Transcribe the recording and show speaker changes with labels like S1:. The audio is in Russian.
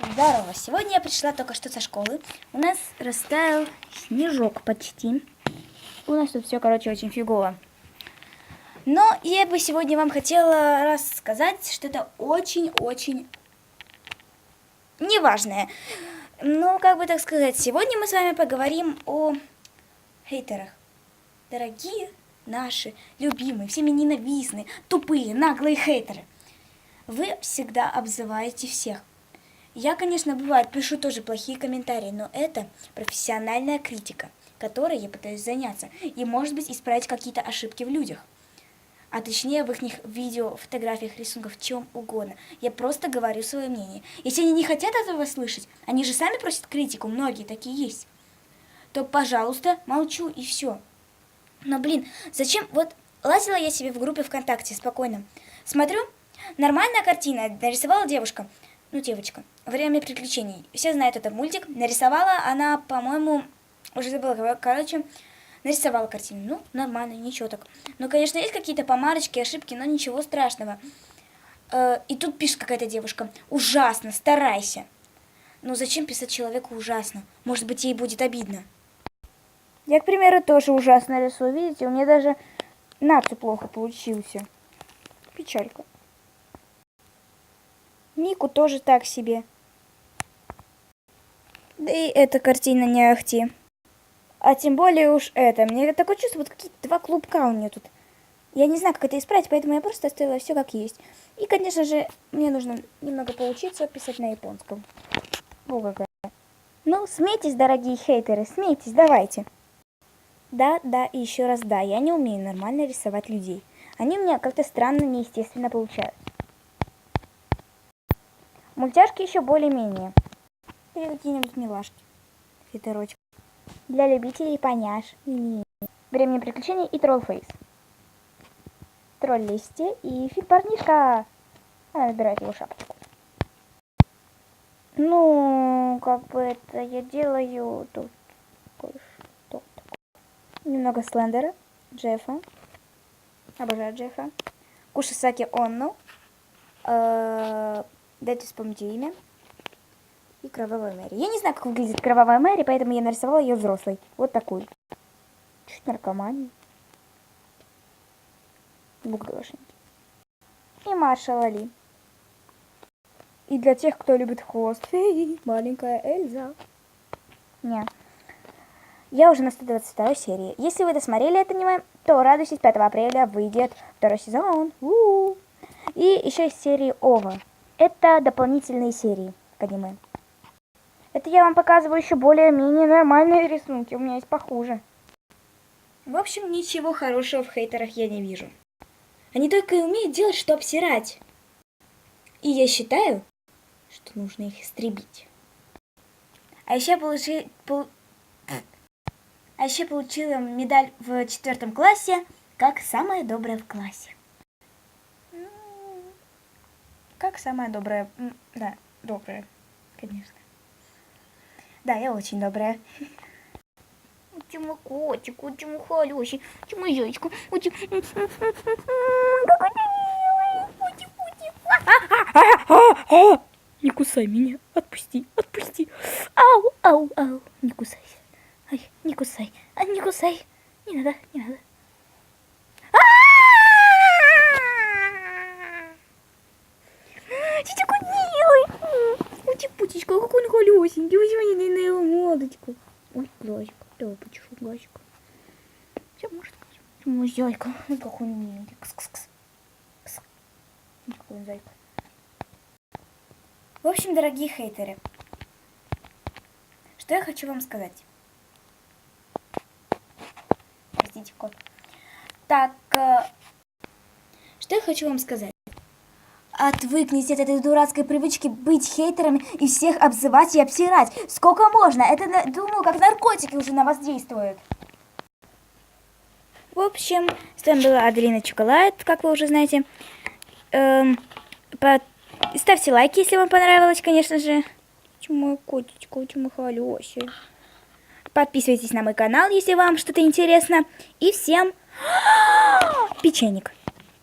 S1: Здорово! Сегодня я пришла только что со школы. У нас растаял снежок почти. У нас тут все, короче, очень фигово. Но я бы сегодня вам хотела рассказать что-то очень-очень неважное. Ну, как бы так сказать, сегодня мы с вами поговорим о хейтерах. Дорогие наши любимые, всеми ненавистные, тупые, наглые хейтеры. Вы всегда обзываете всех. Я, конечно, бывает, пишу тоже плохие комментарии, но это профессиональная критика, которой я пытаюсь заняться, и, может быть, исправить какие-то ошибки в людях. А точнее, в их видео, фотографиях, рисунках, чем угодно. Я просто говорю свое мнение. Если они не хотят этого слышать, они же сами просят критику, многие такие есть, то, пожалуйста, молчу и все. Но, блин, зачем? Вот лазила я себе в группе ВКонтакте спокойно. Смотрю, нормальная картина, нарисовала девушка ну, девочка, «Время приключений». Все знают этот мультик. Нарисовала она, по-моему, уже забыла, короче, нарисовала картину. Ну, нормально, ничего так. Ну, конечно, есть какие-то помарочки, ошибки, но ничего страшного. Э, и тут пишет какая-то девушка, «Ужасно, старайся». Ну, зачем писать человеку ужасно? Может быть, ей будет обидно. Я, к примеру, тоже ужасно рисую. Видите, у меня даже нацу плохо получился. Печалька. Мику тоже так себе. Да и эта картина не ахти. А тем более уж это. Мне такое чувство, вот какие-то два клубка у меня тут. Я не знаю, как это исправить, поэтому я просто оставила все как есть. И, конечно же, мне нужно немного поучиться писать на японском. О, какая. Ну, смейтесь, дорогие хейтеры, смейтесь, давайте. Да, да, и еще раз да, я не умею нормально рисовать людей. Они у меня как-то странно, неестественно получаются. Мультяшки еще более-менее. Или какие-нибудь милашки. Фитерочек. Для любителей поняш. Времени приключений и троллфейс. Тролль листья и фиг парнишка. Она набирает его шапочку. Ну, как бы это я делаю тут кое-что Немного Слендера, Джеффа. Обожаю Джеффа. Кушисаки Онну. Э Дайте вспомнить имя. И Кровавая Мэри. Я не знаю, как выглядит Кровавая Мэри, поэтому я нарисовала ее взрослой. Вот такую. Чуть наркоманию. Букдошники. И Маршал Али. И для тех, кто любит хвост. Эй, маленькая Эльза. Не. Я уже на 122 серии. Если вы досмотрели это аниме, то радуйтесь, 5 апреля выйдет второй сезон. У -у -у. И еще из серии Ова. Это дополнительные серии к аниме. Это я вам показываю еще более-менее нормальные рисунки. У меня есть похуже. В общем, ничего хорошего в хейтерах я не вижу. Они только и умеют делать, что обсирать. И я считаю, что нужно их истребить. А еще, получи, пол... а еще получила медаль в четвертом классе как самая добрая в классе. Как самая добрая... Да, добрая, конечно. Да, я очень добрая. Мой котик, мой хороший, ты мой зайчка, ты... Не кусай меня, отпусти, отпусти. Ау, ау, ау, не кусайся. Ай, не кусай, а не кусай. Не надо, не надо. Ты такой милый. Ути-путечка, какой холесенький. Возьми на его мордочку. Ой, глазик. Давай почешу глазик. Все, может. Мой зайка. Ой, какой он миленький. Кс-кс-кс. Кс. Какой зайка. В общем, дорогие хейтеры, что я хочу вам сказать. Простите, кот. Так, э, что я хочу вам сказать. Отвыкните от этой дурацкой привычки быть хейтерами и всех обзывать и обсирать. Сколько можно? Это, думаю, как наркотики уже на вас действуют. В общем, с вами была Аделина Чоколад, как вы уже знаете. Эм, по... Ставьте лайки, если вам понравилось, конечно же. Мой котечка, очень хороший. Подписывайтесь на мой канал, если вам что-то интересно. И всем печенек.